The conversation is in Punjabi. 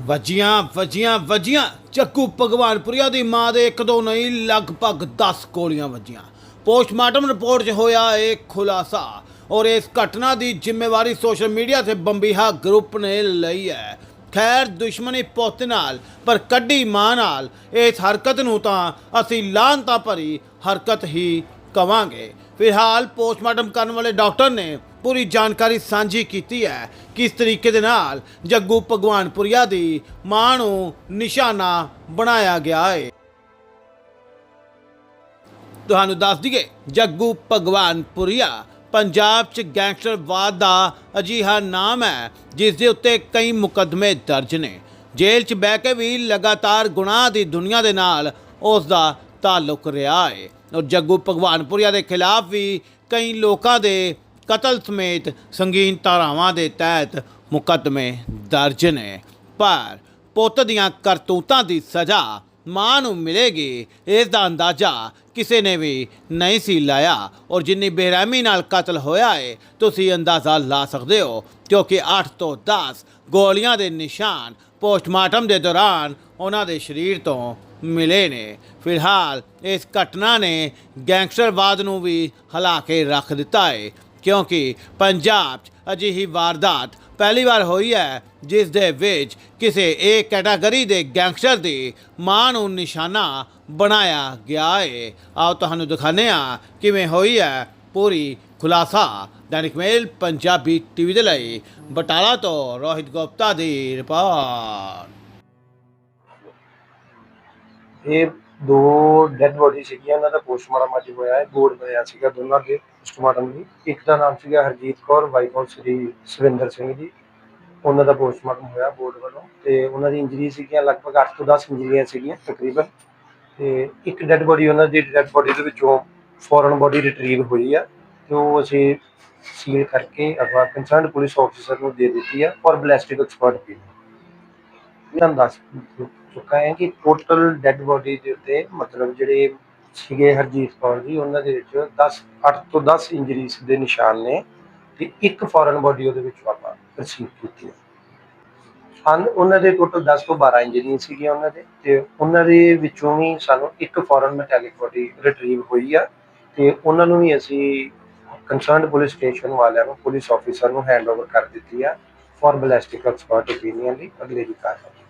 ਵੱਜੀਆਂ ਵੱਜੀਆਂ ਵੱਜੀਆਂ। ਚੱਕੂ ਭਗਵਾਨਪੁਰੀਆ ਦੀ ਮਾਂ ਦੇ ਇੱਕ ਦੋ ਨਹੀਂ, ਲਗਭਗ 10 ਗੋਲੀਆਂ ਵੱਜੀਆਂ। ਪੋਸਟਮਾਰਟਮ ਰਿਪੋਰਟ 'ਚ ਹੋਇਆ ਇਹ ਖੁਲਾਸਾ ਔਰ ਇਸ ਘਟਨਾ ਦੀ ਜ਼ਿੰਮੇਵਾਰੀ ਸੋਸ਼ਲ ਮੀਡੀਆ ਤੇ ਬੰਬੀਹਾ ਗਰੁੱਪ ਨੇ ਲਈ ਹੈ। ਖੈਰ, ਦੁਸ਼ਮਣੀ ਪੁੱਤ ਨਾਲ, ਪਰ ਕੱਢੀ ਮਾਂ ਨਾਲ, ਇਸ ਹਰਕਤ ਨੂੰ ਤਾਂ ਅਸੀਂ ਲਾਹਨਤਾ ਭਰੀ ਹਰਕਤ ਹੀ ਕਵਾਂਗੇ। ਫਿਲਹਾਲ ਪੋਸਟਮਾਰਟਮ ਕਰਨ ਵਾਲੇ ਡਾਕਟਰ ਨੇ ਪੂਰੀ ਜਾਣਕਾਰੀ ਸਾਂਝੀ ਕੀਤੀ ਹੈ। ਕਿਸ ਤਰੀਕੇ ਦੇ ਨਾਲ ਜੱਗੂ ਭਗਵਾਨਪੁਰੀਆ ਦੀ ਮਾਂ ਨੂੰ ਨਿਸ਼ਾਨਾ ਬਣਾਇਆ ਗਿਆ ਹੈ। ਤੁਹਾਨੂੰ ਦੱਸ ਦਈਏ, ਜੱਗੂ ਭਗਵਾਨਪੁਰੀਆ ਪੰਜਾਬ 'ਚ ਗੈਂਗਸਟਰਵਾਦ ਦਾ ਅਜੀਹਾ ਨਾਮ ਹੈ, ਜਿਸ ਦੇ ਉੱਤੇ ਕਈ ਮੁਕੱਦਮੇ ਦਰਜ ਨੇ। ਜੇਲ੍ਹ 'ਚ ਬਹਿ ਕੇ ਵੀ ਲਗਾਤਾਰ ਗੁਨਾਹ ਦੀ ਦੁਨੀਆ ਦੇ ਨਾਲ ਉਸ ਦਾ ਤਾਲੁਕ ਰਿਹਾ ਹੈ। ਔਰ ਜੱਗੂ ਭਗਵਾਨਪੁਰੀਆ ਦੇ ਖਿਲਾਫ ਵੀ ਕਈ ਲੋਕਾਂ ਦੇ ਕਤਲ ਸਮੇਤ ਸੰਗੀਨ ਧਾਰਾਵਾਂ ਦੇ ਤਹਿਤ ਮੁਕੱਦਮੇ ਦਰਜ ਨੇ। ਪਰ ਪੁੱਤ ਦੀਆਂ ਕਰਤੂਤਾਂ ਦੀ ਸਜ਼ਾ ਮਾਂ ਨੂੰ ਮਿਲੇਗੀ, ਇਸ ਦਾ ਅੰਦਾਜ਼ਾ ਕਿਸੇ ਨੇ ਵੀ ਨਹੀਂ ਸੀ ਲਾਇਆ। ਔਰ ਜਿੰਨੀ ਬੇਰਹਿਮੀ ਨਾਲ ਕਤਲ ਹੋਇਆ ਏ, ਤੁਸੀਂ ਅੰਦਾਜ਼ਾ ਲਾ ਸਕਦੇ ਹੋ, ਕਿਉਂਕਿ 8 ਤੋਂ 10 ਗੋਲੀਆਂ ਦੇ ਨਿਸ਼ਾਨ ਪੋਸਟਮਾਰਟਮ ਦੇ ਦੌਰਾਨ ਉਹਨਾਂ ਦੇ ਸਰੀਰ ਤੋਂ ਮਿਲੇ ਨੇ। ਫਿਲਹਾਲ ਇਸ ਘਟਨਾ ਨੇ ਗੈਂਗਸਟਰਵਾਦ ਨੂੰ ਵੀ ਹਿਲਾ ਕੇ ਰੱਖ ਦਿੱਤਾ ਹੈ ਕਿਉਂਕਿ ਪੰਜਾਬ 'ਚ ਅਜਿਹੀ ਵਾਰਦਾਤ ਪਹਿਲੀ ਵਾਰ ਹੋਈ ਹੈ, ਜਿਸ ਦੇ ਵਿੱਚ ਕਿਸੇ ਇੱਕ ਕੈਟਾਗਰੀ ਦੇ ਗੈਂਗਸਟਰ ਦੀ ਮਾਂ ਨੂੰ ਨਿਸ਼ਾਨਾ ਬਣਾਇਆ ਗਿਆ ਹੈ ਆਓ ਤੁਹਾਨੂੰ ਦਿਖਾਉਂਦੇ ਹਾਂ ਕਿਵੇਂ ਹੋਈ ਹੈ ਪੂਰੀ ਖੁਲਾਸਾ। ਦੈਨਿਕ ਮੇਲ ਪੰਜਾਬੀ ਟੀਵੀ ਦੇ ਲਈ। ਬਟਾਲਾ ਤੋਂ ਰੋਹਿਤ ਗੁਪਤਾ ਦੀ ਰਿਪੋਰਟ। ਇਹ ਦੋ ਡੈੱਡ ਬੋਡੀ ਸੀਗੀਆਂ, ਉਹਨਾਂ ਦਾ ਪੋਸਟਮਾਰਟਮ ਅੱਜ ਹੋਇਆ ਹੈ, ਬੋਰਡ ਬਣਿਆ ਸੀਗਾ ਦੋਨਾਂ ਦੇ ਪੋਸਟਮਾਰਟਮ ਲਈ ਇੱਕ ਦਾ ਨਾਮ ਸੀਗਾ ਹਰਜੀਤ ਕੌਰ, ਵਾਈਫ ਆਫ ਸ੍ਰੀ ਸੁਰਿੰਦਰ ਸਿੰਘ ਜੀ। ਉਹਨਾਂ ਦਾ ਪੋਸਟਮਾਰਟਮ ਹੋਇਆ ਬੋਰਡ ਵੱਲੋਂ ਤੇ ਉਹਨਾਂ ਦੀ ਇੰਜਰੀ ਸੀਗੀਆਂ, ਲਗਭਗ 8 ਤੋਂ 10 ਇੰਜਰੀਆਂ ਸੀਗੀਆਂ ਤਕਰੀਬਨ। ਤੇ ਇੱਕ ਡੈੱਡ ਬੋਡੀ ਉਹਨਾਂ ਦੀ ਡੈੱਡ ਬੋਡੀ ਦੇ ਵਿੱਚੋਂ ਫੋਰਨ ਬੋਡੀ ਰਿਟਰੀਵ ਹੋਈ ਆ, ਤੇ ਉਹ ਅਸੀਂ ਸੀਲ ਕਰਕੇ ਅਗਵਾ ਕੰਸਰਨਡ ਪੁਲਿਸ ਆਫੀਸਰ ਨੂੰ ਦੇ ਦਿੱਤੀ ਆ ਔਰ ਬਲੈਸਟਿਕ ਐਕਸਪਰਟ ਵੀ ਤੁਹਾਨੂੰ ਦੱਸ ਚੁੱਕਾ ਹੈ ਕਿ ਟੋਟਲ ਡੈੱਡ ਬੋਡੀ ਦੇ ਉੱਤੇ ਮਤਲਬ ਜਿਹੜੇ ਸੀਗੇ ਹਰਜੀਤ ਕੌਰ ਜੀ, ਉਹਨਾਂ ਦੇ ਵਿੱਚ 10 8 ਤੋਂ 10 ਇੰਜਰੀਜ਼ ਦੇ ਨਿਸ਼ਾਨ ਨੇ ਤੇ ਇੱਕ ਫੋਰਨ ਬੋਡੀ ਉਹਦੇ ਵਿੱਚ ਆਪਾਂ ਰਿਸੀਵ ਕੀਤੀ ਹੈ ਹਨ, ਉਹਨਾਂ ਦੇ ਟੋਟਲ 10 ਤੋਂ 12 ਇੰਜਰੀਆਂ ਸੀਗੀਆਂ ਉਹਨਾਂ ਦੇ ਤੇ ਉਹਨਾਂ ਦੇ ਵਿੱਚੋਂ ਵੀ ਸਾਨੂੰ ਇੱਕ ਫੋਰਨ ਮੈਟੈਲਿਕ ਬੋਡੀ ਰਿਟਰੀਵ ਹੋਈ ਆ ਤੇ ਉਹਨਾਂ ਨੂੰ ਵੀ ਅਸੀਂ ਕੰਸਰਨਡ ਪੁਲਿਸ ਸਟੇਸ਼ਨ ਵਾਲਿਆਂ ਨੂੰ ਪੁਲਿਸ ਆਫੀਸਰ ਨੂੰ ਹੈਂਡਓਵਰ ਕਰ ਦਿੱਤੀ ਆ ਫॉर ਬੈਲਿਸਟਿਕ ਐਕਸਪਰਟ ਓਪੀਨੀਅਨ ਲਈ ਅਗਲੇਰੀ ਕਾਰਵਾਈ।